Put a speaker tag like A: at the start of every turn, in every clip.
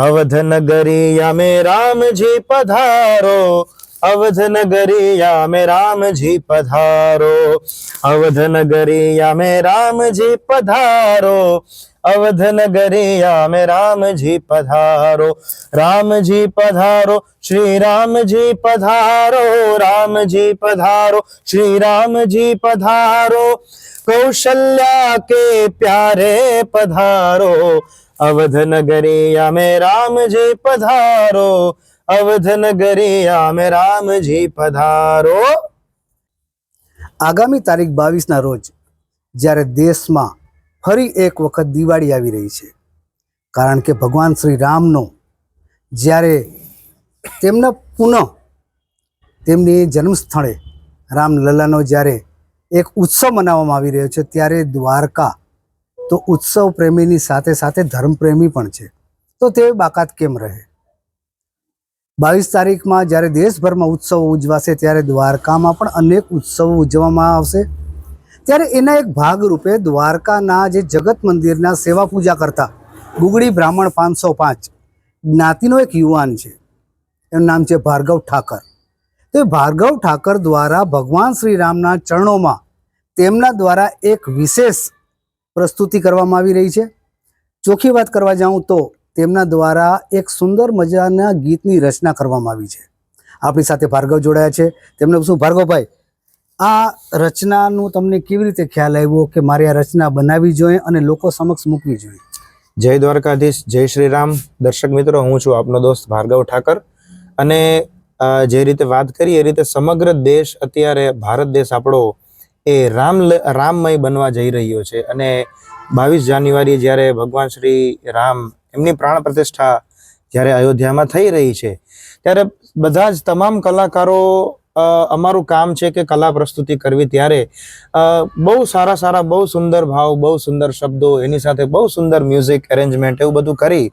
A: અવધ નગરિયા મે રામજી પધારો. અવધ નગરિયા મે રામજી પધારો. અવધ નગરિયા મે રામજી પધારો. અવધ નગરિયા મે રામજી પધારો. રામજી પધારો, શ્રી રામજી પધારો. રામજી પધારો, શ્રી રામજી પધારો. કૌશલ્યા કે પ્યારે પધારો. અવધ નગરિયા મે રામજી પધારો અવધ નગરિયા મે રામજી પધારો
B: આગામી તારીખ બાવીસના રોજ જ્યારે દેશમાં ફરી એક વખત દિવાળી આવી રહી છે, કારણ કે ભગવાન શ્રી રામનો જ્યારે તેમના પુનઃ તેમની જન્મસ્થળે રામલલ્લાનો જ્યારે એક ઉત્સવ મનાવવામાં આવી રહ્યો છે, ત્યારે દ્વારકા તો ઉત્સવ પ્રેમીની સાથે સાથે ધર્મપ્રેમી પણ છે. તો તે બાકાત કેમ રહે? બાવીસ તારીખમાં જ્યારે દેશભરમાં ઉત્સવો ઉજવાશે ત્યારે દ્વારકામાં પણ અનેક ઉત્સવો ઉજવવામાં આવશે. ત્યારે એના એક ભાગરૂપે દ્વારકાના જે જગત મંદિરના સેવા પૂજા કરતા ગુગડી બ્રાહ્મણ પાંચસો પાંચ જ્ઞાતિનો એક યુવાન છે. એનું નામ છે ભાર્ગવ ઠાકર. તો એ ભાર્ગવ ઠાકર દ્વારા ભગવાન શ્રી રામના ચરણોમાં તેમના દ્વારા એક વિશેષ પ્રસ્તુતિ કરવામાં આવી રહી છે. ચોખ્ખી વાત કરવા જાઉં તો તેમના દ્વારા એક સુંદર મજાના ગીતની રચના કરવામાં આવી છે. આપણી સાથે ભાર્ગવ જોડાયા છે. તેમને શું ભાર્ગવભાઈ, આ રચનાનું તમને કેવી રીતે ખ્યાલ આવ્યો કે મારે આ રચના બનાવવી જોઈએ અને લોકો સમક્ષ મૂકવી જોઈએ?
A: જય દ્વારકાધીશ, જય શ્રી રામ દર્શક મિત્રો, હું છું આપનો દોસ્ત ભાર્ગવ ઠાકર. અને જે રીતે વાત કરી, એ રીતે સમગ્ર દેશ અત્યારે, ભારત દેશ આપણો એ રામ રામમય બનવા જઈ રહ્યો છે અને બાવીસ જાન્યુઆરી જ્યારે ભગવાન શ્રી રામ એમની પ્રાણ પ્રતિષ્ઠા જ્યારે અયોધ્યામાં થઈ રહી છે, ત્યારે બધા જ તમામ કલાકારો અમારું કામ છે કે કલા પ્રસ્તુતિ કરવી ત્યારે બહુ સારા સારા, બહુ સુંદર ભાવ, બહુ સુંદર શબ્દો, એની સાથે બહુ સુંદર મ્યુઝિક એરેન્જમેન્ટ એવું બધું કરી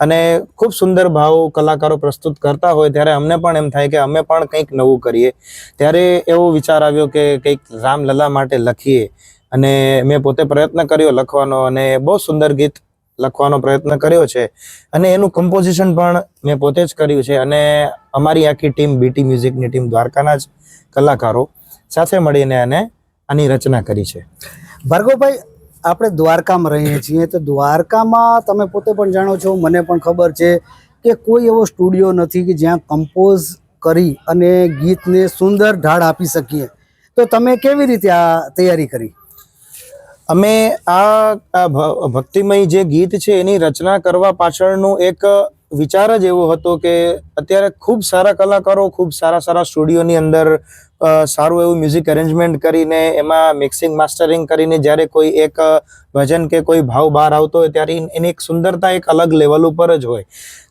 A: અને ખૂબ સુંદર ભાવ કલાકારો પ્રસ્તુત કરતા હોય ત્યારે અમને પણ એમ થાય કે અમે પણ કંઈક નવું કરીએ. ત્યારે એવો વિચાર આવ્યો કે કંઈક રામલલા માટે લખીએ અને મેં પોતે પ્રયત્ન કર્યો લખવાનો અને બહુ સુંદર ગીત લખવાનો પ્રયત્ન કર્યો છે. અને એનું કમ્પોઝિશન પણ મેં પોતે જ કર્યું છે. અને અમારી આખી ટીમ બીટી મ્યુઝિકની ટીમ દ્વારકાના જ કલાકારો સાથે મળીને અને આની રચના કરી છે.
B: ભાર્ગવભાઈ, આપણે દ્વારકામાં રહીએ છીએ. તો દ્વારકામાં તમે પોતે પણ જાણો છો, મને પણ ખબર છે કે કોઈ એવો સ્ટુડિયો નથી કે જ્યાં કમ્પોઝ કરી અને ગીતને સુંદર ઢાળ આપી શકીએ. તો તમે કેવી રીતે આ તૈયારી કરી?
A: અમે આ ભક્તિમય જે ગીત છે, એની રચના કરવા પાછળનું એક વિચાર જ એવો હતો કે અત્યારે ખૂબ સારા કલાકારો, ખૂબ સારા સારા સ્ટુડિયોની અંદર સારું એવું મ્યુઝિક અરેન્જમેન્ટ કરીને, એમાં મિક્સિંગ માસ્ટરિંગ કરીને જ્યારે કોઈ એક ભજન કે કોઈ ભાવ બહાર આવતો હોય ત્યારે એની એક સુંદરતા એક અલગ લેવલ ઉપર જ હોય.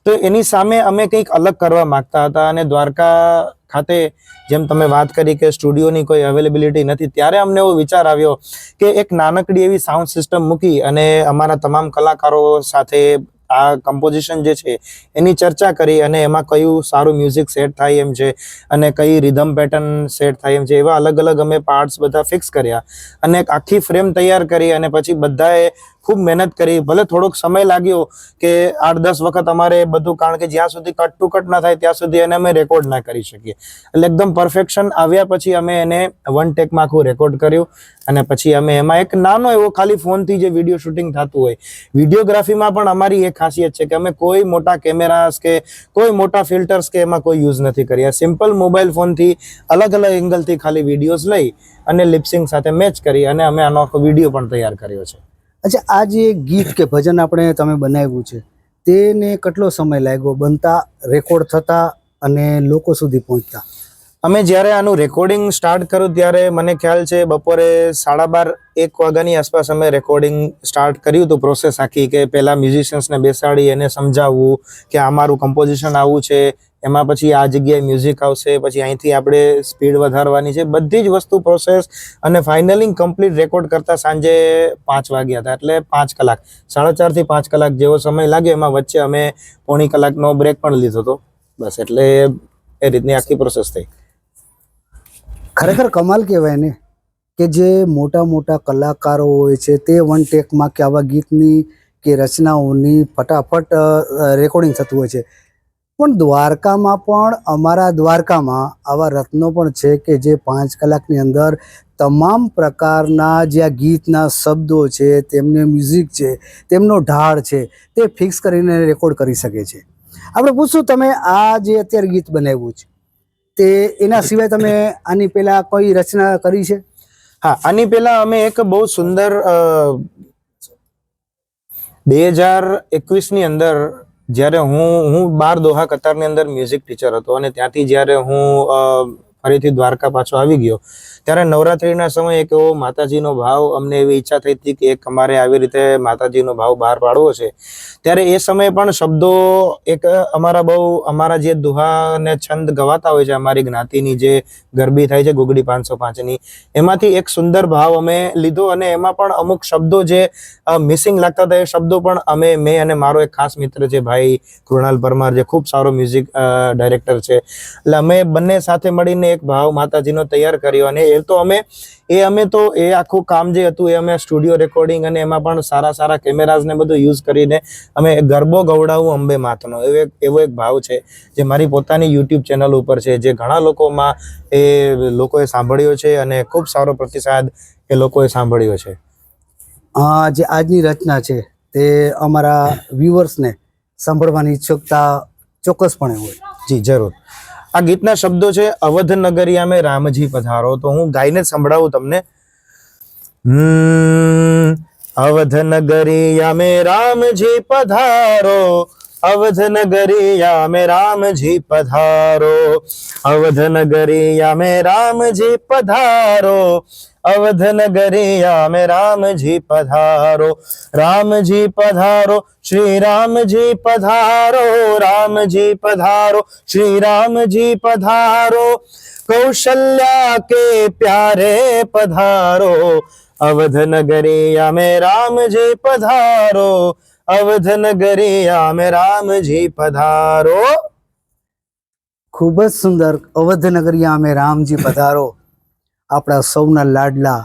A: તો એની સામે અમે કંઈક અલગ કરવા માંગતા હતા અને દ્વારકા ખાતે જેમ તમે વાત કરી કે સ્ટુડિયોની કોઈ અવેલેબિલિટી નથી, ત્યારે અમને એવો વિચાર આવ્યો કે એક નાનકડી એવી સાઉન્ડ સિસ્ટમ મૂકી અને અમારા તમામ કલાકારો સાથે આ કમ્પોઝિશન જે છે, એની ચર્ચા કરી અને એમાં કયું સારું મ્યુઝિક સેટ થાય એમ છે અને કઈ રિધમ પેટર્ન સેટ થાય એમ છે, એવા અલગ અલગ અમે પાર્ટ્સ બધા ફિક્સ કર્યા અને આખી ફ્રેમ તૈયાર કરી અને પછી બધાએ ખૂબ મહેનત કરી, ભલે થોડોક સમય લાગ્યો કે આઠ, દસ વખત અમારે બધું, કારણ કે જ્યાં સુધી કટ ટુ કટ ના થાય ત્યાં સુધી એને અમે રેકોર્ડ ના કરી શકીએ. એટલે એકદમ પરફેક્શન આવ્યા પછી અમે એને વન ટેકમાં આખું રેકોર્ડ કર્યું અને પછી અમે એમાં એક નાનો એવો ખાલી ફોનથી જે વીડિયો શૂટિંગ થતું હોય વિડીયોગ્રાફીમાં પણ અમારી એ ખાસિયત છે કે અમે કોઈ મોટા કેમેરાસ કે કોઈ મોટા ફિલ્ટર્સ કે એમાં કોઈ યુઝ નથી કર્યા. સિમ્પલ મોબાઈલ ફોનથી અલગ અલગ એંગલથી ખાલી વિડીયોઝ લઈ અને લિપસિંગ સાથે મેચ કરી અને અમે આનો આખો વીડિયો પણ તૈયાર કર્યો છે.
B: અચ્છા, આ જે ગીત કે ભજન આપણે તમે બનાવ્યું છે, તેને કેટલો સમય લાગ્યો? બનતા, રેકોર્ડ થતા અને લોકો સુધી પહોંચતા?
A: અમે જ્યારે આનું રેકોર્ડિંગ સ્ટાર્ટ કર્યું ત્યારે મને ખ્યાલ છે બપોરે સાડા બાર, એક વાગ્યાની આસપાસ અમે રેકોર્ડિંગ સ્ટાર્ટ કર્યું હતું પ્રોસેસ આખી, કે પહેલાં મ્યુઝિશિયન્સને બેસાડી, એને સમજાવવું, કે આ મારું કમ્પોઝિશન આવું છે એમાં પછી આ જગ્યાએ મ્યુઝિક આવશે, પછી અહીંથી આપણે સ્પીડ વધારવાની છે. બધી જ વસ્તુ પ્રોસેસ અને ફાઇનલિંગ કમ્પ્લીટ રેકોર્ડ કરતા સાંજે પાંચ વાગ્યા હતા, એટલે પાંચ કલાક. સાડા ચારથી પાંચ કલાક જેવો સમય લાગ્યો. એમાં વચ્ચે અમે પોણી કલાકનો બ્રેક પણ લીધો હતો. બસ એટલે એ રીતની આખી પ્રોસેસ થઈ.
B: ખરેખર કમાલ કહેવાય ને કે જે મોટા મોટા કલાકારો હોય છે, તે વન ટેકમાં કે આવા ગીતની કે રચનાઓની ફટાફટ રેકોર્ડિંગ થતું હોય છે. પણ દ્વારકામાં પણ, અમારા દ્વારકામાં આવા રત્નો પણ છે કે જે પાંચ કલાકની અંદર તમામ પ્રકારના જે આ ગીતના શબ્દો છે, તેમને મ્યુઝિક છે, તેમનો ઢાળ છે, તે ફિક્સ કરીને રેકોર્ડ કરી શકે છે. આપણે પૂછશું, તમે આ જે અત્યારે ગીત બનાવ્યું છે, તે એના સિવાય તમે આની પહેલા કોઈ રચના કરી છે?
A: હા, આની પહેલા અમે એક બહુ સુંદર બે હજાર એકવીસની અંદર જ્યારે હું હું બાર દોહા કતારની અંદર મ્યુઝિક ટીચર હતો અને ત્યાંથી જ્યારે હું ફરીથી દ્વારકા પાછો આવી ગયો. ત્યારે નવરાત્રિના સમયે એક એવો માતાજીનો ભાવ અમને એવી ઈચ્છા થઈ હતી કે એક અમારે આવી રીતે માતાજીનો ભાવ બહાર પાડવો છે. ત્યારે એ સમયે પણ શબ્દો એક અમારા બહુ, અમારા જે દુહા અને છંદ ગવાતા હોય છે, અમારી જ્ઞાતિની જે ગરબી થાય છે, ગુગડી પાંચસો પાંચની, એમાંથી એક સુંદર ભાવ અમે લીધો અને એમાં પણ અમુક શબ્દો જે મિસિંગ લાગતા હતા એ શબ્દો પણ અમે, મેં અને મારો એક ખાસ મિત્ર છે ભાઈ કૃણાલ પરમાર જે ખૂબ સારો મ્યુઝિક ડાયરેક્ટર છે. એટલે અમે બંને સાથે મળીને એક ભાવ માતાજીનો તૈયાર કર્યો અને એ તો અમે એ અમે તો એ આખું કામ જે હતું એ અમે સ્ટુડિયો રેકોર્ડિંગ અને એમાં પણ સારા સારા કેમેરાઝ ને બધું યુઝ કરીને અમે ગરબો ગવડાવું અંબે માતનો. એવો એક એવો એક ભાવ છે જે મારી પોતાની યુટ્યુબ ચેનલ ઉપર છે જે ઘણા લોકોમાં એ લોકોએ સાંભળ્યો છે અને ખૂબ સારો પ્રતિસાદ એ લોકોએ સાંભળ્યો છે.
B: આ જે આજની રચના છે તે અમારા વ્યુઅર્સને સાંભળવાની ઈચ્છુકતા ચોક્કસપણે હોય.
A: જી જરૂર. આ ગીતના શબ્દો છે અવધ નગરિયા મેં રામજી પધારો. તો હું ગાઈને સંભળાવું તમને. અવધ નગરિયા મેં રામજી પધારો. અવધ નગરિયા મે રામજી પધારો. અવધ નગરિયા મે રામજી પધારો. અવધ નગરિયા મે રામજી પધારો. રામજી પધારો, શ્રી રામજી પધારો રામજી પધારો, શ્રી રામજી પધારો. કૌશલ્યા કે પ્યારે પધારો. અવધ નગરિયા મે રામજી પધારો. અવધ નગરિયા મે રામજી પધારો.
B: ખૂબ જ સુંદર અવધ નગરિયા અમે રામજી પધારો. આપણા સૌના લાડલા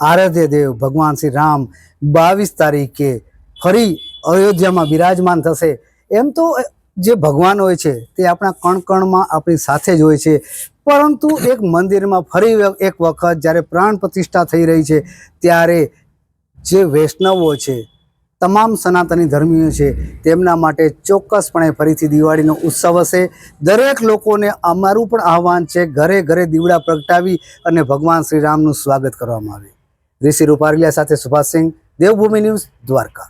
B: આરાધ્ય દેવ ભગવાન શ્રી રામ બાવીસ તારીખે ફરી અયોધ્યામાં બિરાજમાન થશે. એમ તો જે ભગવાન હોય છે તે આપણા કણકણમાં આપણી સાથે જ હોય છે. પરંતુ એક મંદિરમાં ફરી એક વખત જ્યારે પ્રાણ પ્રતિષ્ઠા થઈ રહી છે, ત્યારે જે વૈષ્ણવો છે તમામ સનાતની ધર્મીઓ છે, તેમના માટે ચોક્કસપણે ફરીથી દિવાળીનો ઉત્સવ હશે. દરેક લોકોને અમારું પણ આહવાન છે, ઘરે ઘરે દીવડા પ્રગટાવી અને ભગવાન શ્રીરામનું સ્વાગત કરવામાં આવે. ઋષિ રૂપારેલિયા સાથે સુભાષસિંહ, દેવભૂમિ ન્યૂઝ દ્વારકા.